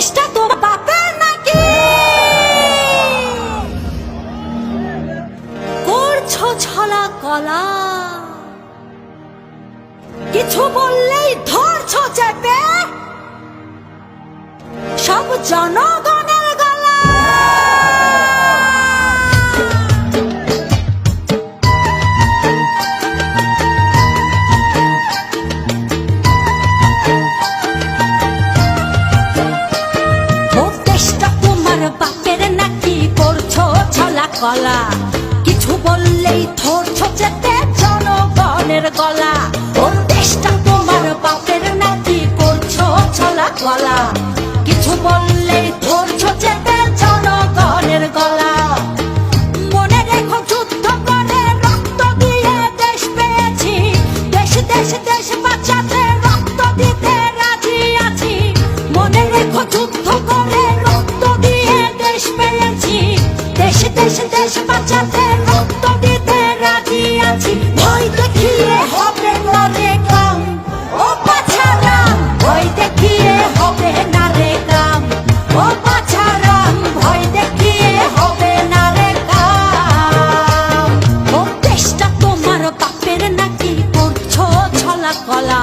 দেশটা তো বাপের নাকি করছ ছলা কলা কিছু বললেই ধরছো চেপে সব জনগণের ছলা কলা দেশ দেশ বাঁচাতে রক্ত দিতে রাজি আছি। ভয় দেখিয়ে হবে না কাম ও পাছারাম ভয় দেখিয়ে হবে না কাম ও পাছারাম ভয় দেখিয়ে হবে না কাম ও দেশটা তোমার নাকি ছলা কলা।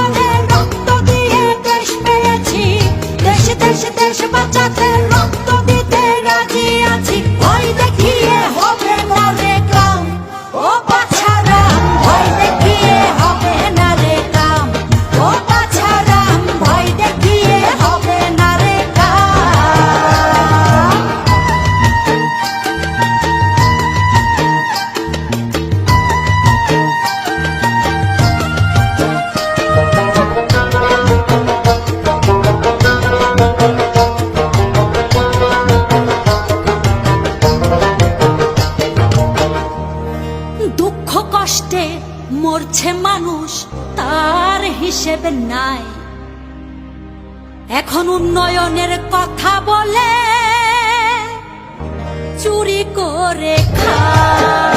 মরছে মানুষ তার হিসেবে নাই। এখন উন্নয়নের কথা বলে চুরি করে খায়।